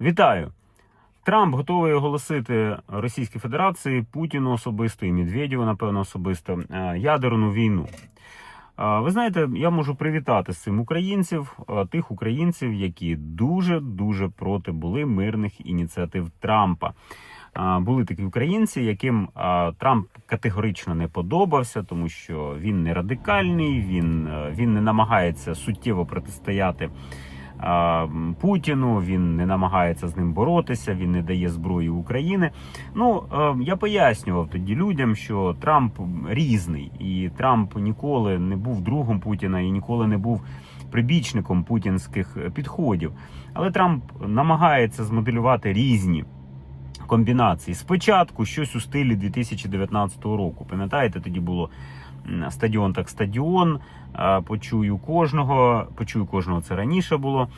Вітаю! Трамп готовий оголосити Російській Федерації Путіну особисто і Медведєву, напевно, особисто е, ядерну війну. Е, Ви знаєте, я можу привітати з цим українців, е, тих українців, які дуже дуже проти були мирних ініціатив Трампа. Були такі українці, яким Трамп категорично не подобався, тому що він не радикальний, він, він не намагається суттєво протистояти Путіну. Він не намагається з ним боротися, він не дає зброї України. Ну е, я пояснював тоді людям, що Трамп різний, і Трамп ніколи не був другом Путіна і ніколи не був прибічником путінських підходів. Але Трамп намагається змоделювати різні. Комбінації спочатку щось у стилі 2019 року. Пам'ятаєте, тоді було стадіон так стадіон. Почую кожного, почую кожного. Це раніше було.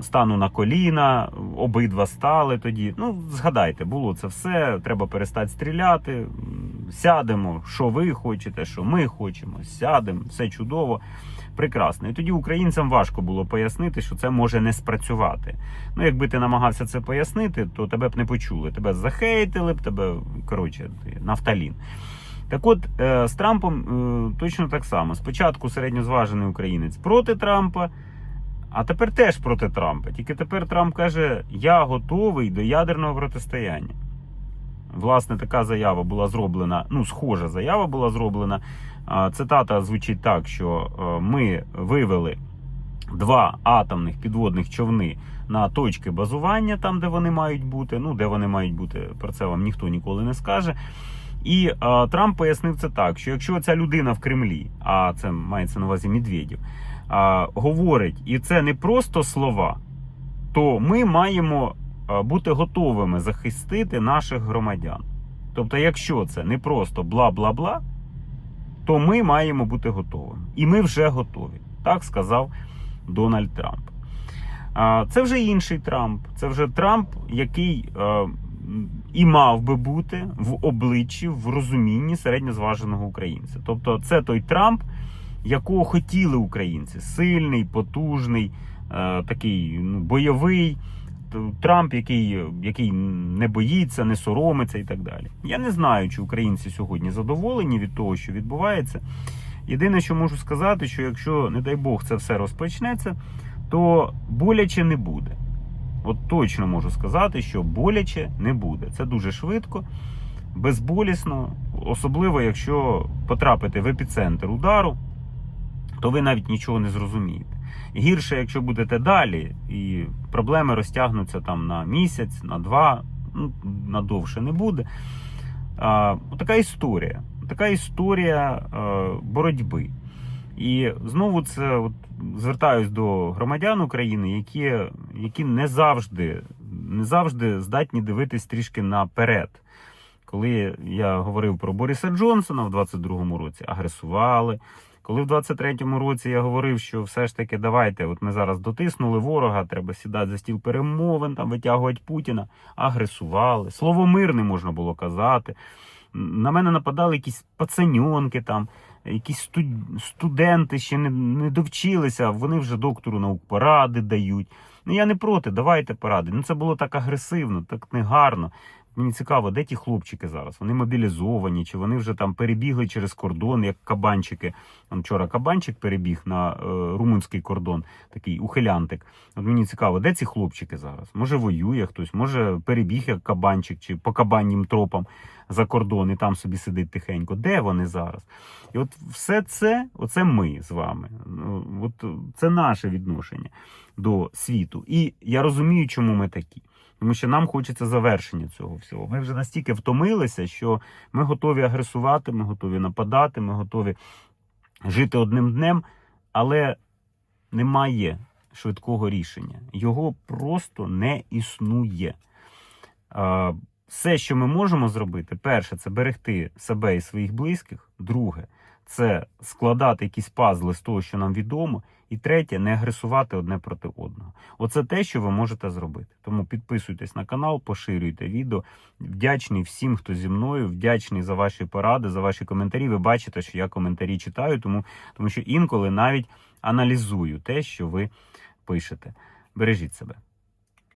Стану на коліна, обидва стали тоді. Ну, згадайте, було це все. Треба перестати стріляти. Сядемо, що ви хочете, що ми хочемо. Сядемо, все чудово, прекрасно. І тоді українцям важко було пояснити, що це може не спрацювати. Ну, якби ти намагався це пояснити, то тебе б не почули. Тебе захейтили б, тебе коротше, нафталін. Так от е, з Трампом е, точно так само. Спочатку середньозважений українець проти Трампа, а тепер теж проти Трампа. Тільки тепер Трамп каже: Я готовий до ядерного протистояння. Власне, така заява була зроблена. Ну, схожа заява була зроблена. Цитата звучить так, що е, ми вивели два атомних підводних човни на точки базування, там, де вони мають бути. Ну, де вони мають бути, про це вам ніхто ніколи не скаже. І а, Трамп пояснив це так: що якщо ця людина в Кремлі, а це мається на увазі Медведєв, а, говорить, і це не просто слова, то ми маємо бути готовими захистити наших громадян. Тобто, якщо це не просто бла-бла-бла, то ми маємо бути готовими. І ми вже готові. Так сказав Дональд Трамп. Це вже інший Трамп. Це вже Трамп, який і мав би бути в обличчі, в розумінні середньозваженого українця. Тобто, це той Трамп, якого хотіли українці: сильний, потужний, е, такий ну, бойовий. Трамп, який, який не боїться, не соромиться і так далі. Я не знаю, чи українці сьогодні задоволені від того, що відбувається. Єдине, що можу сказати, що якщо, не дай Бог, це все розпочнеться, то боляче не буде. От точно можу сказати, що боляче не буде. Це дуже швидко, безболісно, особливо якщо потрапите в епіцентр удару, то ви навіть нічого не зрозумієте. Гірше, якщо будете далі, і проблеми розтягнуться там на місяць, на два, ну, надовше не буде. А, така історія. Така історія е, боротьби. І знову це от, звертаюсь до громадян України, які, які не завжди, не завжди здатні дивитись трішки наперед. Коли я говорив про Бориса Джонсона в 22-му році, агресували. Коли в 23-му році я говорив, що все ж таки давайте, от ми зараз дотиснули ворога, треба сідати за стіл перемовин, там витягувати Путіна, агресували. Слово мир не можна було казати. На мене нападали якісь пацаньонки там, якісь студ- студенти ще не, не довчилися, вони вже доктору наук поради дають. Ну я не проти, давайте поради. Ну це було так агресивно, так негарно. Мені цікаво, де ті хлопчики зараз? Вони мобілізовані, чи вони вже там перебігли через кордон, як кабанчики. Там вчора кабанчик перебіг на е, румунський кордон, такий ухилянтик. От мені цікаво, де ці хлопчики зараз? Може воює хтось, може перебіг як кабанчик чи по кабаннім тропам за кордон і там собі сидить тихенько. Де вони зараз? І от все це, оце ми з вами. Ну, От це наше відношення до світу. І я розумію, чому ми такі. Тому що нам хочеться завершення цього всього. Ми вже настільки втомилися, що ми готові агресувати, ми готові нападати, ми готові жити одним днем, але немає швидкого рішення. Його просто не існує. Все, що ми можемо зробити, перше, це берегти себе і своїх близьких. Друге, це складати якісь пазли з того, що нам відомо. І третє, не агресувати одне проти одного. Оце те, що ви можете зробити. Тому підписуйтесь на канал, поширюйте відео. Вдячний всім, хто зі мною, вдячний за ваші поради, за ваші коментарі. Ви бачите, що я коментарі читаю, тому, тому що інколи навіть аналізую те, що ви пишете. Бережіть себе.